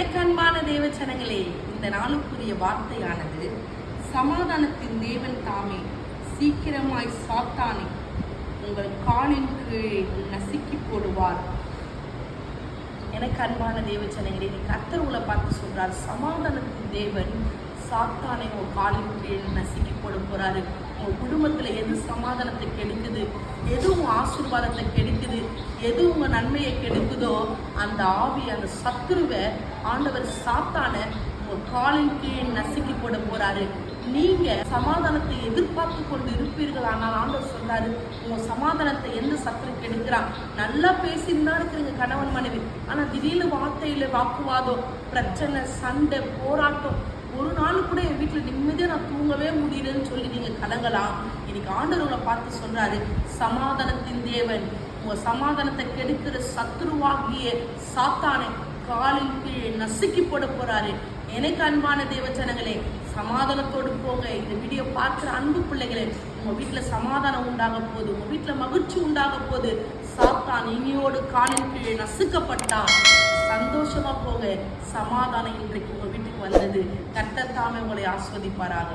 எனக்கு அன்பான தேவச்சனங்களே இந்த நாளுக்குரிய வார்த்தையானது சமாதானத்தின் தேவன் தாமே சீக்கிரமாய் சாத்தானை உங்கள் காலின் கீழ் நசுக்கி போடுவார். எனக்கு அன்பான தேவச்சனங்களே நீ கர்த்தர் உங்களை பார்த்து சொல்றார் சமாதானத்தின் தேவன் சாத்தானை உங்கள் காலின் கீழ் நசுக்கி போட போறாரு. உங்க குடும்பத்துல எது சமாதானத்தை கெடுக்குது? எதுவும் ஆசீர்வாதத்தை கெடுக்குது? எது உங்க நன்மையை கெடுக்குதோ அந்த ஆவி அந்த சத்துருவை ஆண்டவர் சாத்தானை உங்க காலின் கீழ் நசுக்கி போட போறாரு. நீங்க சமாதானத்தை எதிர்பார்த்து கொண்டு இருப்பீர்கள். ஆனால் ஆண்டவர் சொல்றாரு உங்க சமாதானத்தை எந்த சத்துரு கெடுக்கிறான்? நல்லா பேசியிருந்தா இருக்கிறீங்க கணவன் மனைவி. ஆனா திடீர்னு வார்த்தையில வாக்குவாதம் பிரச்சனை சண்டை போராட்டம். ஒரு நாள் கூட என் வீட்டில் நிம்மதியாக நான் தூங்கவே முடியலன்னு சொல்லி நீங்கள் கலங்கலாம். இன்னைக்கு ஆண்டவர் உங்களை பார்த்து சொல்றாரு சமாதானத்தின் தேவன். உங்க சமாதானத்தை கெடுக்கிற சத்துருவாகிய சாத்தானை காலின் கீழே நசுக்கி போட போறாரு. எனக்கு அன்பான தேவச்சனங்களே சமாதானத்தோடு போங்க. இந்த வீடியோ பார்க்குற அன்பு பிள்ளைகளே உங்க வீட்டுல சமாதானம் உண்டாக போகுது உங்க வீட்டுல மகிழ்ச்சி உண்டாக போகுது. சாத்தான் இனியோடு காலின் கீழே நசுக்கப்பட்டா சந்தோஷமா போங்க. சமாதானம் இன்றைக்கு உங்க வீட்டுக்கு வந்தது. கர்த்தர் உங்களை ஆஸ்வதிப்பாராக.